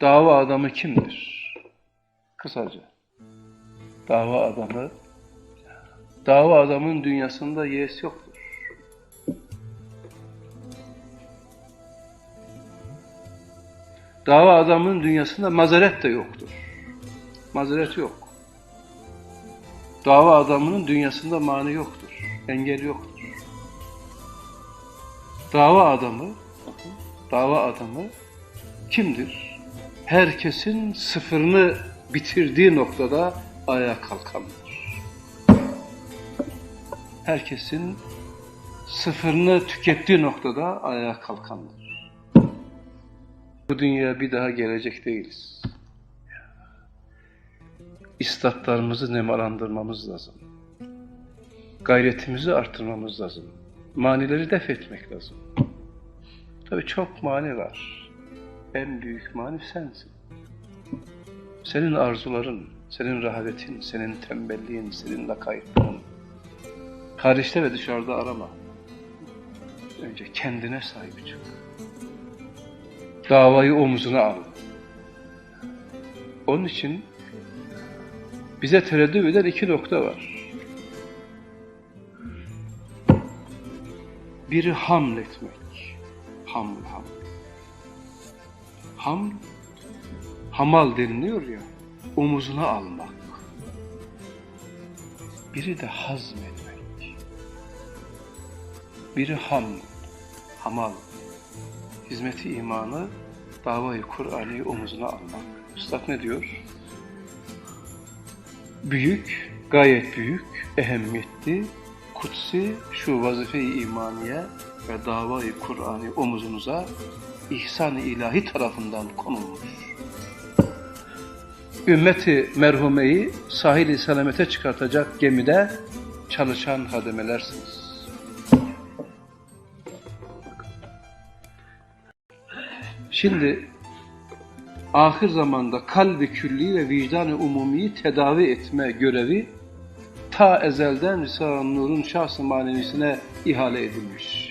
dava adamı kimdir? Kısaca. Dava adamı, dava adamın dünyasında yes yoktur. Dava adamın dünyasında mazeret de yoktur. Mazeret yok. Dava adamının dünyasında mani yoktur. Engel yoktur. Dava adamı, dava adamı kimdir? Herkesin sıfırını bitirdiği noktada ayağa kalkandır. Herkesin sıfırını tükettiği noktada ayağa kalkandır. Bu dünyaya bir daha gelecek değiliz. İstatlarımızı nemalandırmamız lazım. Gayretimizi artırmamız lazım. Manileri def etmek lazım. Tabii çok mani var. En büyük mani sensin. Senin arzuların, senin rahavetin, senin tembelliğin, senin lakaytlığın. Hariçte ve dışarıda arama. Önce kendine sahip çık. Davayı omzuna al. Onun için bize tereddüt eden iki nokta var. Biri haml etmek. Haml, haml. Haml, hamal deniliyor ya, omuzuna almak. Biri de hazmetmek. Biri haml, hamal. Hizmeti imanı, davayı Kur'an'ı omuzuna almak. Üstad ne diyor? Büyük, gayet büyük, ehemmiyetli, kutsi şu vazife-i imaniye ve davayı Kur'an'ı omuzunuza ihsan-ı ilahi tarafından konulmuş. Ümmeti merhumeyi sahil-i selamete çıkartacak gemide çalışan hademelersiniz. Şimdi ahir zamanda kalbi külli ve vicdan-ı umumiyi tedavi etme görevi ta ezelden Risale-i Nur'un şahs-ı manevisine ihale edilmiş.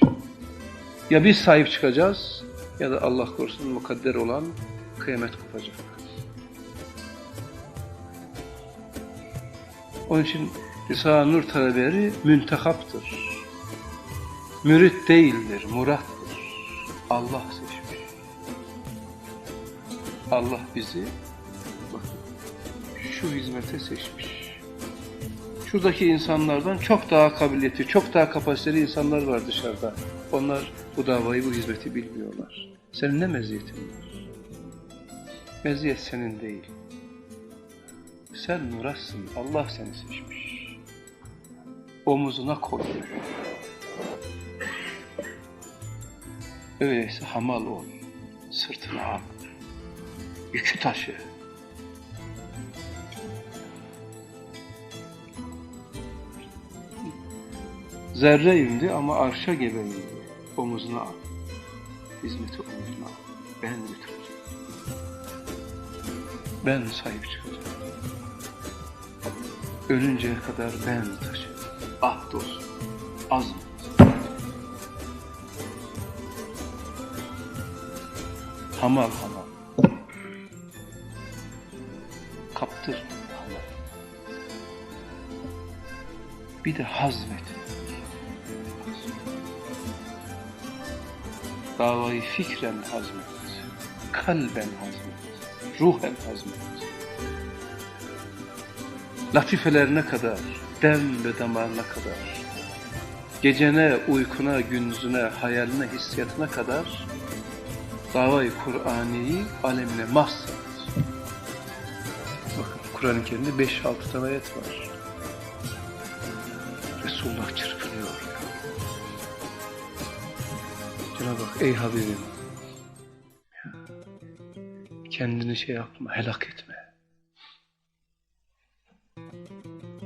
Ya biz sahip çıkacağız ya da Allah korusun mukadder olan kıyamet kopacak. Onun için Risale-i Nur talebeleri müntehaptır. Mürit değildir, murattır. Allah seçmiş. Allah bizi bakın, şu hizmete seçmiş. Şuradaki insanlardan çok daha kabiliyeti, çok daha kapasiteli insanlar var dışarıda. Onlar bu davayı, bu hizmeti bilmiyorlar. Senin ne meziyetin var? Meziyet senin değil. Sen nurasın, Allah seni seçmiş. Omuzuna koymuş. Öyleyse hamal ol, sırtına al, yükü taşı. Zerre indi ama arşa gebe indi. Omuzuna al. Hizmeti omuzuna al. Ben götüreceğim. Ben sahip çıkacağım. Ölünceye kadar ben taşıyacağım. Ah dostum, azmet. Hamal hamal. Kaptır hamal. Bir de hazmet. Davayı fikren hazmet. Kalben hazmet. Ruhen hazmet. Latifelerine kadar, dem ve damarına kadar, gecene, uykuna, gündüzüne, hayaline, hissiyatına kadar davayı Kur'an'ı alemine mahset. Bakın Kur'an-ı Kerim'de 5-6 tane ayet var. Resulullah çırpınıyor. Cenab-ı Hak ey Habibim kendini şey yapma, helak etme.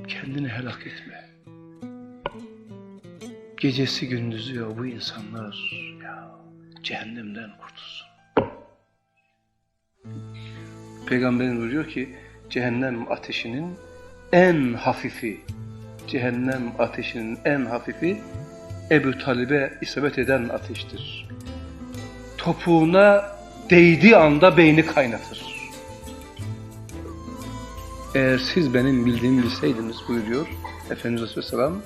Kendini helak etme. Gecesi gündüzü ya bu insanlar ya cehennemden kurtulsun. Peygamberin buyuruyor ki cehennem ateşinin en hafifi, cehennem ateşinin en hafifi Ebu Talib'e isabet eden ateştir. Topuğuna değdiği anda beyni kaynatır. Eğer siz benim bildiğimi bilseydiniz buyuruyor Efendimiz Aleyhisselam,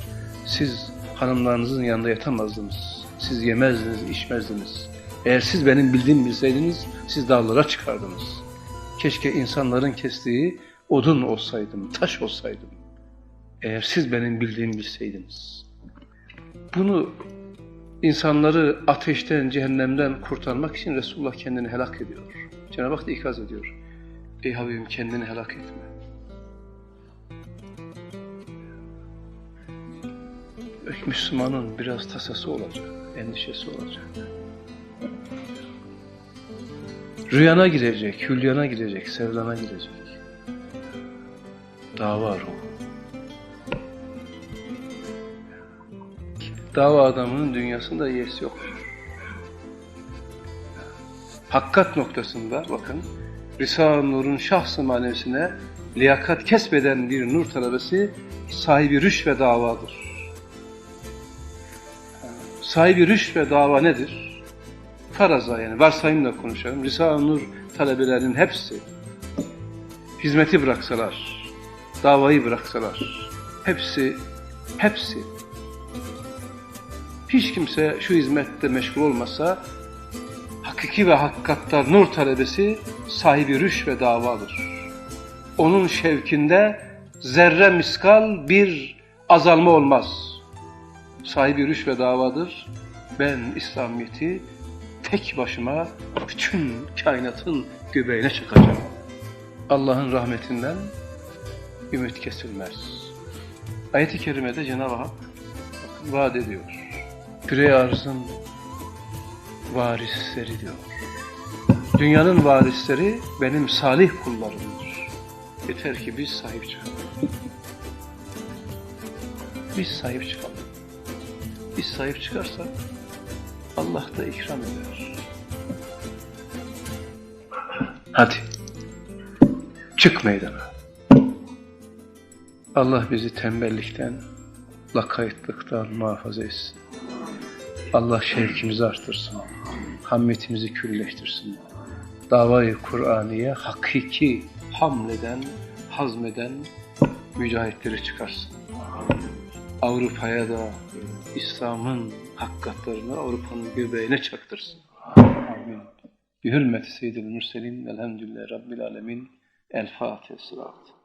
siz hanımlarınızın yanında yatamazdınız. Siz yemezdiniz, içmezdiniz. Eğer siz benim bildiğimi bilseydiniz, siz dağlara çıkardınız. Keşke insanların kestiği odun olsaydım, taş olsaydım. Eğer siz benim bildiğimi bilseydiniz. Bunu insanları ateşten, cehennemden kurtarmak için Resulullah kendini helak ediyor. Cenab-ı Hak da ikaz ediyor. Ey Habibim kendini helak etme. Müslümanın biraz tasası olacak, endişesi olacak. Rüyana girecek, hülyana girecek, sevlana girecek. Dava ruhu. Dava adamının dünyasında yesi yok. Hakkat noktasında bakın, Risale-i Nur'un şahs-ı manevsine liyakat kesbeden bir nur talebesi sahibi rüş ve davadır. Sahibi rüş ve dava nedir? Faraza yani varsayımla konuşalım. Risale-i Nur talebelerinin hepsi hizmeti bıraksalar, davayı bıraksalar, hepsi, hepsi hiç kimse şu hizmette meşgul olmasa hakiki ve hakikattar nur talebesi sahibi rüş ve davadır. Onun şevkinde zerre miskal bir azalma olmaz. Sahibi rüş ve davadır. Ben İslamiyet'i tek başıma bütün kainatın göbeğine çakacağım. Allah'ın rahmetinden ümit kesilmez. Ayet-i Kerime'de Cenab-ı Hak vaat ediyor. Küre arzın varisleri diyor. Dünyanın varisleri benim salih kullarımdır. Yeter ki biz sahip çıkalım. Biz sahip çıkalım. Biz sahip çıkarsak Allah da ikram eder. Hadi. Çık meydana. Allah bizi tembellikten, lakaytlıktan muhafaza etsin. Allah şevkimizi artırsın. Hammetimizi külleştirsin. Davayı Kur'aniye hakiki hamleden, hazmeden mücahitleri çıkarsın. Avrupa'ya da İslam'ın hakikatlerini Avrupa'nın göbeğine çaktırsın. Amin. Bi hürmeti seyyidil mürselin velhamdülillahi rabbil alemin. El Fatiha sırat.